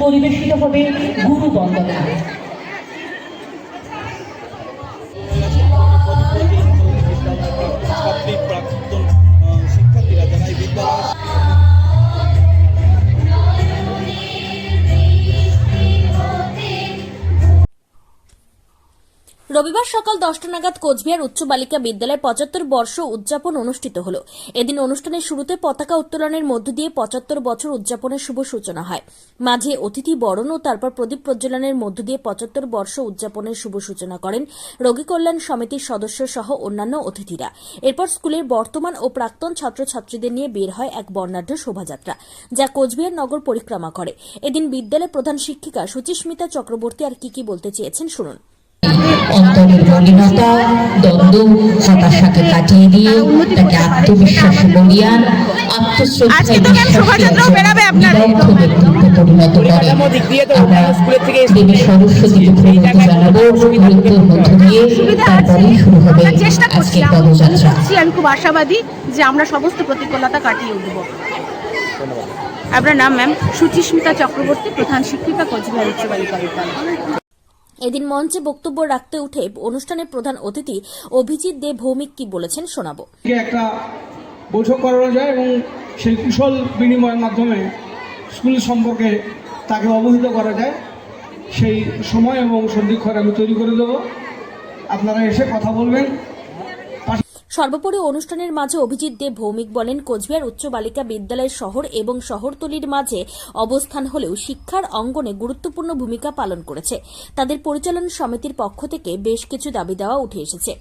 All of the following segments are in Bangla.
পরিবেশিত হবে গুরু বন্দনা রবিবার সকাল দশটা নাগাদ কোচবিহার উচ্চ বালিকা বিদ্যালয়ের পঁচাত্তর বর্ষ উদযাপন অনুষ্ঠিত হল। এদিন অনুষ্ঠানের শুরুতে পতাকা উত্তোলনের মধ্য দিয়ে পঁচাত্তর বছর উদযাপনের শুভ সূচনা হয়। মাঝে অতিথি বরণ ও তারপর প্রদীপ প্রজ্বলনের মধ্য দিয়ে পঁচাত্তর বর্ষ উদযাপনের শুভ সূচনা করেন রোগী কল্যাণ সমিতির সদস্য সহ অন্যান্য অতিথিরা। এরপর স্কুলের বর্তমান ও প্রাক্তন ছাত্রছাত্রীদের নিয়ে বের হয় এক বর্ণাঢ্য শোভাযাত্রা, যা কোচবিহার নগর পরিক্রমা করে। এদিন বিদ্যালয়ের প্রধান শিক্ষিকা সুচিস্মিতা চক্রবর্তী আর কি কি বলতে চেয়েছেন শুনুন। অন্তরের মলিনতা দ্বন্দ্ব হতাশাকে কাটিয়ে দিয়ে তাকে আত্মবিশ্বাসী বলিয়ান আত্মশ্রদ্ধায়। নিরর্থ ব্যক্তিত্বে পরিণত করে আমরা দেবী সরস্বতীকে প্রণত জানাব নৃত্যের মধ্য দিয়ে তারপরেই শুরু হবে আজকের পদযাত্রা আমি খুব আশাবাদী যে আমরা সমস্ত প্রতিকূলতা কাটিয়ে উঠব। আপনার নাম ম্যাম সুচিস্মিতা চক্রবর্তী প্রধান শিক্ষিকা কোচবিহার উচ্চ বালিকা বিদ্যালয়। এদিন মঞ্চে বক্তব্য রাখতে উঠে অনুষ্ঠানের প্রধান অতিথি অভিজিৎ দে ভৌমিক কি বলেছেন শোনাবো। একটা বৈঠক করানো যায় এবং সেই কুশল বিনিময়ের মাধ্যমে স্কুল সম্পর্কে তাকে অবহিত করা যায়, সেই সময় এবং সন্ধিক্ষণ আমি তৈরি করে দেবো। আপনারা এসে কথা বলবেন। সর্বোপরি অনুষ্ঠানের মাঝে অভিজিৎ দেব ভৌমিক বলেন, কোচবিহার উচ্চ বালিকা বিদ্যালয় শহর এবং শহরতলির মাঝে অবস্থান হলেও শিক্ষার অঙ্গনে গুরুত্বপূর্ণ ভূমিকা পালন করেছে। তাদের পরিচালন সমিতির পক্ষ থেকে বেশ কিছু দাবি দেওয়া উঠে এসেছে।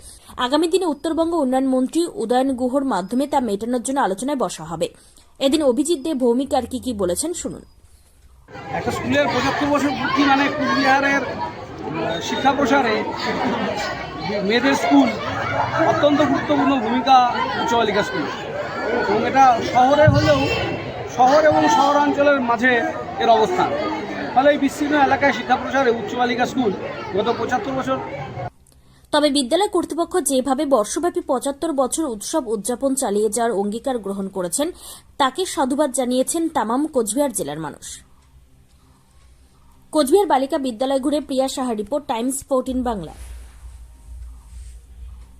আগামী দিনে উত্তরবঙ্গ উন্নয়ন মন্ত্রী উদয়ন গুহর মাধ্যমে তা মেটানোর জন্য আলোচনায় বসা হবে। এদিন অভিজিৎ দেব ভৌমিক আর কি কি বলেছেন শুনুন। একটা স্কুলের পঁচাত্তর বছর পূর্তি মানে কুচবিহারের শিক্ষা প্রসারে মেয়েদের স্কুল অত্যন্ত গুরুত্বপূর্ণ ভূমিকা উচ্চ বালিকা স্কুল। এবং এটা শহরে হলেও শহর এবং শহরাঞ্চলের মাঝে এর অবস্থান। ফলে এই বিস্তীর্ণ এলাকায় শিক্ষা প্রসারে উচ্চ বালিকা স্কুল গত পঁচাত্তর বছর তবে বিদ্যালয় কর্তৃপক্ষ যেভাবে বর্ষব্যাপী পঁচাত্তর বছর উৎসব উদযাপন চালিয়ে যাওয়ার অঙ্গীকার গ্রহণ করেছেন, তাকে সাধুবাদ জানিয়েছেন তামাম কোচবিহার জেলার মানুষ। কোচবিহার বালিকা বিদ্যালয় ঘুরে Priya Saha report, Times fourteen Bangla.